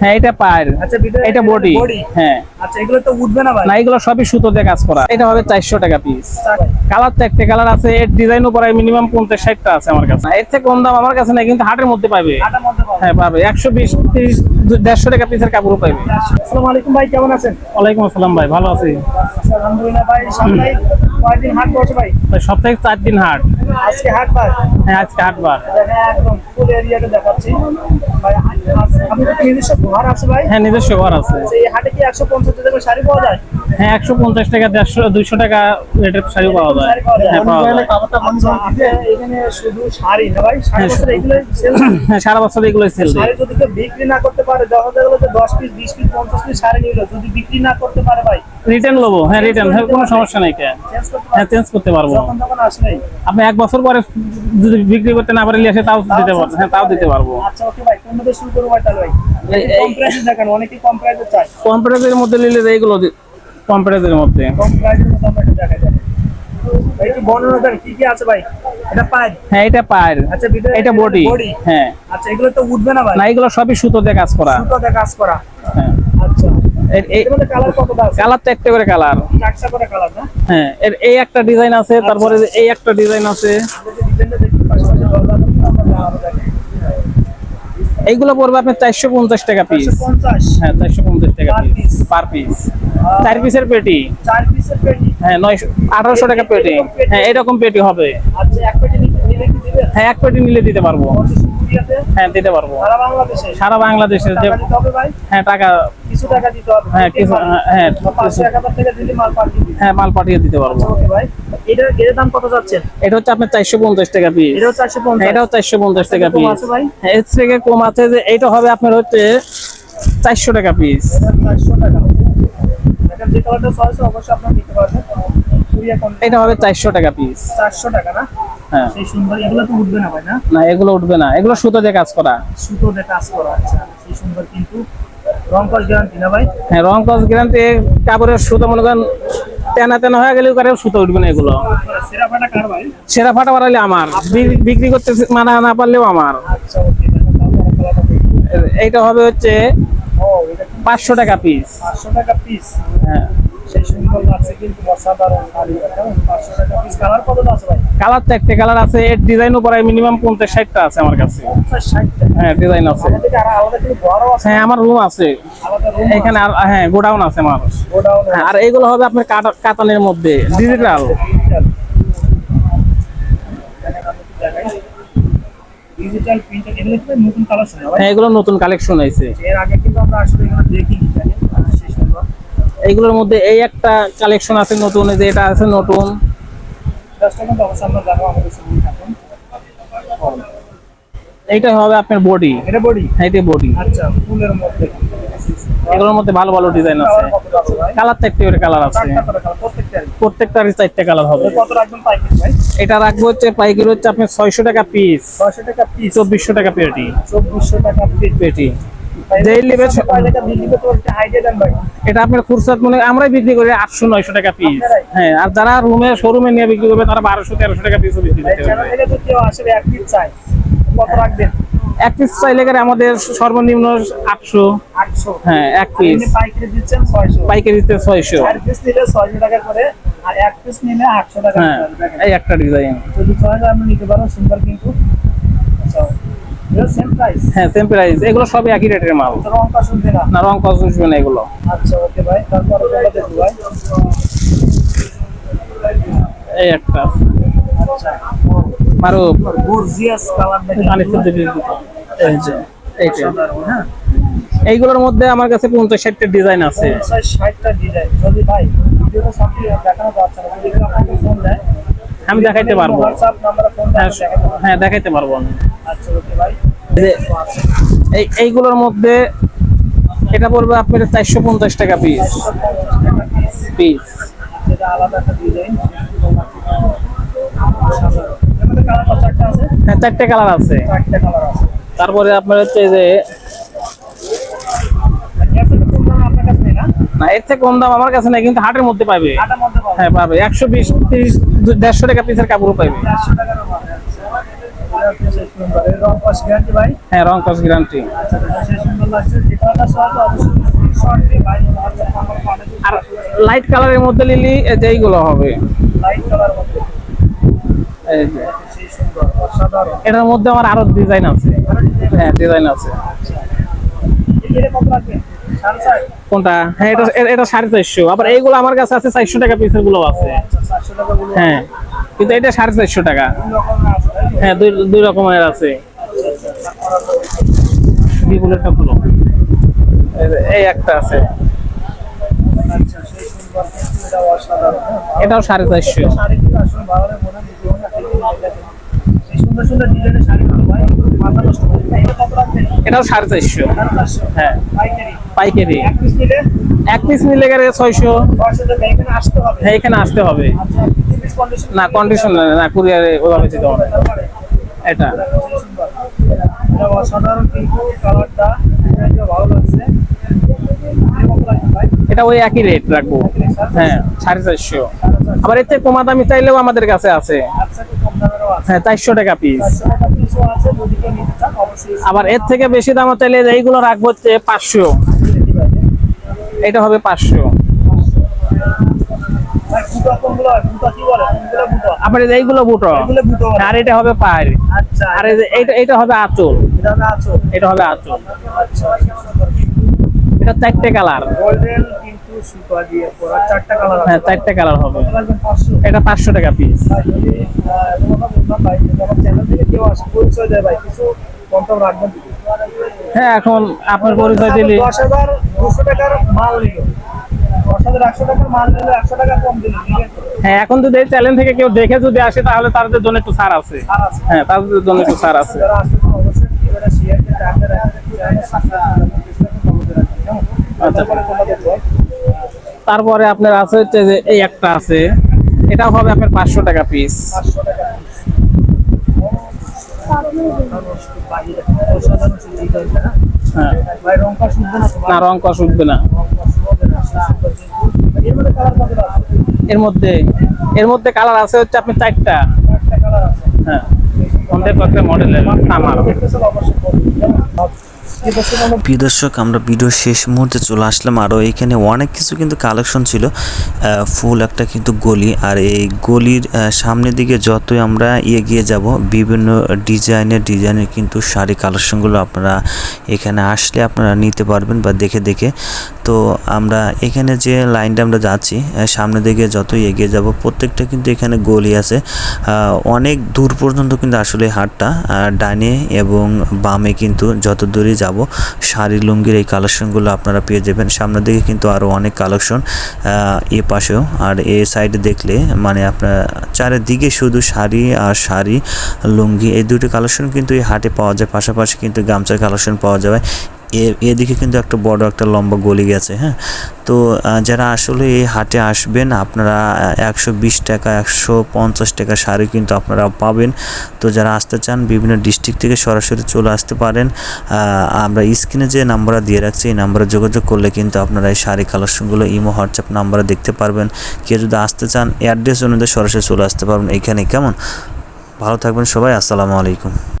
হ্যাঁ এটা পায়ের। আচ্ছা এটা বডি। হ্যাঁ। আচ্ছা এগুলো তো উঠবে না ভাই? না এগুলো সবই সুতোতে কাজ করা। এটা হবে চারশো টাকা পিস কালার তো একটা কালার আছে এর মিনিমাম আছে আমার কাছে। এর থেকে কম দাম আমার কাছে নাই কিন্তু হাটের মধ্যে পাবে। মধ্যে পাবো। হ্যাঁ পাবে। একশো বিশ তিরিশ দেড়শো টাকা পিসের কাপড়ও পাবে আসসালামু আলাইকুম ভাই কেমন আছেন? আসসালাম ভাই ভালো আছি। আচ্ছা, আলহামদুলিল্লাহ ভাই সামনে কয়দিন হাট বসে ভাই? ভাই সপ্তাহে চার দিন হাট। আজকে হ্যাঁ আজকে হাটবার দেখেন একদম ফুল এরিয়াটা দেখাচ্ছি। ভাই আজ আপনাদের কি নিজস্ব ঘর আছে ভাই? হ্যাঁ নিজস্ব ঘর আছে। হাটে কি একশো পঞ্চাশ টাকা শাড়ি পাওয়া যায়? হ্যাঁ একশো পঞ্চাশ টাকা দেড়শো দুইশো টাকা রেটের শাড়ি পাওয়া যায়। শাড়ি পাওয়া যায়। হ্যাঁ পাওয়া যায়। আচ্ছা, এখানে শুধু শাড়ি না ভাই? হ্যাঁ, বছর এগুলো সেল হ্যাঁ। সারা বছর এগুলো সেল শাড়ি যদি কেউ বিক্রি না করতে পারে দেখা গেলো যে দশ পিস বিশ পিস পঞ্চাশ পিস শাড়ি নিল যদি বিক্রি না করতে পারে ভাই রিটার্ন নেব হ্যাঁ রিটার্ন হ্যাঁ কোনো সমস্যা নেই চেঞ্জ করতে হ্যাঁ চেঞ্জ করতে পারব। যখন তখন আসলেই। আপনি এক বছর পরে যদি বিক্রি করতে না পারলে এসে তাও দিতে পারব। হ্যাঁ তাও দিতে পারব। আচ্ছা ওকে ভাই কোন মধ্যে শুরু করব তাহলে ভাই? এই- এই- কম প্রাইসে দেখেন অনেকে কম প্রাইসে চায়। কম্পিউটারের মধ্যে নিলে এইগুলো মধ্যে। কম প্রাইসের মধ্যে আমরা দেখা যাবে ভাই একটু বর্ণনা দেন কি কি আছে ভাই? এটা হ্যাঁ এটা পায়ের। আচ্ছা এটা বডি। বডি? হ্যাঁ। আচ্ছা এগুলো তো উঠবে না ভাই? না এগুলো সবই সুতোতে কাজ করা। সুতোতে কাজ করা। হ্যাঁ আচ্ছা এর- এই এর মধ্যে কালার তো একটা করে কালার হ্যাঁ এর এই একটা ডিজাইন আছে তারপরে এই একটা ডিজাইন আছে। এইগুলো পড়বে আপনার চারশো পঞ্চাশ টাকা পিস হ্যাঁ চারশো পঞ্চাশ টাকা পিস পার পিস চার পিসের পেটি। চার পিসের পেটি? হ্যাঁ নয়শো আঠারোশো টাকা পেটি। হ্যাঁ এরকম পেটি হবে। হ্যাঁ এক পেটি নিলে দিতে পারব। হ্যাঁ দিতে পারব। সারা বাংলাদেশে? যে হ্যাঁ টাকা কিছু টাকা দিতে হবে। হ্যাঁ, কিছু, হ্যাঁ, হ্যাঁ মাল পাঠিয়ে দিতে পারব। এটার দাম কত এটা হচ্ছে আপনার চারশো পঞ্চাশ টাকা পিস এটাও এটাও টাকা কম পিস আছে ভাই? এর থেকে কম আছে যে এইটা হবে আপনার হচ্ছে চারশো টাকা পিস এটা চারশো টাকা। দেখেন যে কালারটা চয়েস অবশ্যই আপনার নিতে পারবেন। এটা হবে চারশো টাকা পিস চারশো টাকা না? হ্যাঁ সেই সুন্দর এগুলো তো উঠবে না ভাই না? না এগুলো উঠবে না। এগুলো সুতো দিয়ে কাজ করা। সুতো দিয়ে কাজ করা আচ্ছা। সেই সুন্দর কিন্তু রং কস গ্যারান্টি না ভাই? হ্যাঁ রং কস গ্যারান্টি কাপড়ের সুতো মনে করেন তেনা তেনা হয়ে গেলেও কারে সুতো উঠবে না এগুলো। সেরা ফাটা কার ভাই? সেরা ফাটা বাড়ালে আমার। বিক্রি করতে মানা না পারলেও আমার। আচ্ছা এইটা হবে হচ্ছে পাঁচশো টাকা পিস পাঁচশো টাকা পিস হ্যাঁ। সেই সুন্দর লাগছে কিন্তু অসাধারণ পাঁচশো টাকা পিস কালার কতটা আছে ভাই? কালার তো একটা কালার আছে এর ডিজাইন উপরে মিনিমাম পঞ্চাশ ষাটটা আছে আমার কাছে। হ্যাঁ ডিজাইন আছে। হ্যাঁ আমার রুম আছে। এখানে হ্যাঁ গোডাউন আছে আমার। আর এইগুলো হবে আপনার কাতানের মধ্যে ডিজিটাল ডিজিটাল প্রিন্টার এগুলো নতুন কালেকশন ভাই। হ্যাঁ এগুলো নতুন কালেকশন হয়েছে। এর আগে কিন্তু আমরা আসলে দেখিনি সেই সুন্দর। এইগুলোর মধ্যে এই একটা কালেকশন আছে নতুন যে এটা আছে নতুন। এইটা হবে আপনার বডি এটা বডি এইটা বডি আচ্ছা ফুলের মধ্যে। এগুলোর মধ্যে ভালো ভালো ডিজাইন আছে। কালার আছে করে আছে। চারটা কালার প্রত্যেকটারই। প্রত্যেকটারই চারটে কালার হবে। কত রাখবেন পাইকারি ভাই? এটা রাখব হচ্ছে পাইকারি হচ্ছে আপনার ছয়শো টাকা পিস ছয়শো টাকা পিস চব্বিশশো টাকা পেটি। চব্বিশশো টাকা পিস পেটি। যেই নেবে টাকা দেন ভাই। এটা আপনার খুরসাত মনে আমরাই বিক্রি করি আটশো নয়শো টাকা পিস? হ্যাঁ আর যারা রুমে শোরুমে নিয়ে বিক্রি করবে তারা বারোশো তেরোশো টাকা পিসও বিক্রি করতে এক পিস চাই এক পিস চাইলে আমাদের সর্বনিম্ন আটশো। আটশো। হ্যাঁ এক পিস পাইকারি দিচ্ছেন ছয়শো। টাকা করে আর এক পিস নিলে আটশো টাকা হ্যাঁ এই একটা ডিজাইন যদি ছয় নিতে পারো সুন্দর কিন্তু। আচ্ছা। সেম প্রাইস হ্যাঁ সেম প্রাইস এগুলো সবই একই রেটের মাল। রং কা না? না রং উঠবে না এগুলো। আচ্ছা ওকে ভাই তারপরে ভাই এই একটা। আচ্ছা। গর্জিয়াস কালার এইটা হ্যাঁ। এইগুলোর মধ্যে আমার কাছে পঞ্চাশ ষাটটা ডিজাইন আছে। যদি ভাই দেয় আমি দেখাইতে পারব। হ্যাঁ, হ্যাঁ দেখাইতে পারব আমি। আচ্ছা ওকে ভাই এই এইগুলোর মধ্যে এটা পড়বে আপনার চারশো পঞ্চাশ টাকা পিস পিস চারটা হ্যাঁ চারটে কালার আছে। তারপরে আপনার হচ্ছে যে না এর থেকে কম দাম আমার কাছে নাই কিন্তু হাটের মধ্যে পাবে আটার মধ্যে পাবো। হ্যাঁ পাবে। একশো বিশ তিরিশ দেড়শো টাকা পিসের কাপড়ও পাবে হ্যাঁ রং গ্যারান্টি আর লাইট কালারের মধ্যে নিলি যেইগুলো হবে। এটার মধ্যে আমার আরও ডিজাইন আছে। হ্যাঁ ডিজাইন আছে। কোনটা? হ্যাঁ এটা এটা সাড়ে চারশো। আবার এইগুলো আমার কাছে আছে চারশো টাকা পিসেরগুলো আছে। হ্যাঁ কিন্তু এটা সাড়ে চারশো টাকা। হ্যাঁ দুই দুই রকমের আছে। বিপুলেরটা খুলো এই একটা আছে। এটাও সাড়ে চারশো। এটাও সাড়ে চারশো। হ্যাঁ। পাইকারি। এক পিস নিলে? গেলে ছয়শো। ছয়শো এখানে আসতে হবে। হ্যাঁ এখানে আসতে হবে। আচ্ছা না কন্ডিশন না কুরিয়ারে ওভাবে যেতে হবে। এটা। এটা ওই একই রেট রাখব। হ্যাঁ সাড়ে চারশো। আবার থেকে কমা দামি চাইলেও আমাদের কাছে আছে। হ্যাঁ চারশো টাকা পিস আবার এর থেকে বেশি দাম চাইলে এইগুলো রাখব হচ্ছে পাঁচশো। এটা হবে পাঁচশো। হয়? এইগুলো বুটো আর এটা হবে আর এটা হবে আঁচল। এটা হবে আঁচল। এটা চারটে কালার। চারটে কালার হবে। এটা পাঁচশো। টাকা পিস এখন আপনার পরিচয় দিলে দশ হাজার দুশো টাকার মাল নিল। হ্যাঁ এখন যদি এই চ্যানেল থেকে কেউ দেখে যদি আসে তাহলে তাদের জন্য একটু ছাড় আছে হ্যাঁ তাদের জন্য একটু ছাড় আছে আচ্ছা। তারপরে আপনার আছে হচ্ছে যে এই একটা আছে এটা হবে আপনার পাঁচশো টাকা পিস হ্যাঁ না রং কষ উঠবে না এর মধ্যে এর মধ্যে কালার আছে হচ্ছে আপনি চারটা। হ্যাঁ প্রিয় দর্শক, আমরা ভিডিও শেষ মুহূর্তে চলে আসলাম। আরও এখানে অনেক কিছু কিন্তু কালেকশন ছিল। ফুল একটা কিন্তু গলি। আর এই গলির সামনের দিকে যতই আমরা এগিয়ে যাব, বিভিন্ন ডিজাইনের ডিজাইনের কিন্তু শাড়ি কালেকশনগুলো আপনারা এখানে আসলে আপনারা নিতে পারবেন বা দেখে দেখে। তো আমরা এখানে যে লাইনটা আমরা যাচ্ছি সামনের দিকে যতই এগিয়ে যাব, প্রত্যেকটা কিন্তু এখানে গলি আছে। অনেক দূর পর্যন্ত কিন্তু আসলে হাটটা ডানে এবং বামে কিন্তু যত দূরে যাব, শাড়ি লুঙ্গির এই কালেকশনগুলো আপনারা পেয়ে যাবেন। সামনের দিকে কিন্তু আরও অনেক কালেকশন এ পাশেও। আর এ সাইডে দেখলে মানে আপনার চারিদিকে শুধু শাড়ি আর শাড়ি, লুঙ্গি, এই দুটি কালেকশন কিন্তু এই হাটে পাওয়া যায়। পাশাপাশি কিন্তু গামছার কালেকশন পাওয়া যাবে। এ- এদিকে কিন্তু একটা বড় একটা লম্বা গলি গেছে হ্যাঁ? তো যারা আসলে এই হাটে আসবেন, আপনারা একশো বিশ টাকা, একশো পঞ্চাশ টাকা শাড়ি কিন্তু আপনারা পাবেন। তো যারা আসতে চান, বিভিন্ন ডিস্ট্রিক্ট থেকে সরাসরি চলে আসতে পারেন। আমরা স্ক্রিনে যে নাম্বারটা দিয়ে রাখছি, এই নাম্বারে যোগাযোগ করলে কিন্তু আপনারা এই শাড়ি কালেকশনগুলো ইমো, হোয়াটসঅ্যাপ নাম্বারে দেখতে পারবেন। কেউ যদি আসতে চান, অ্যাড্রেস অনুযায়ী সরাসরি চলে আসতে পারবেন এইখানে কেমন? ভালো থাকবেন সবাই, আসসালামু আলাইকুম।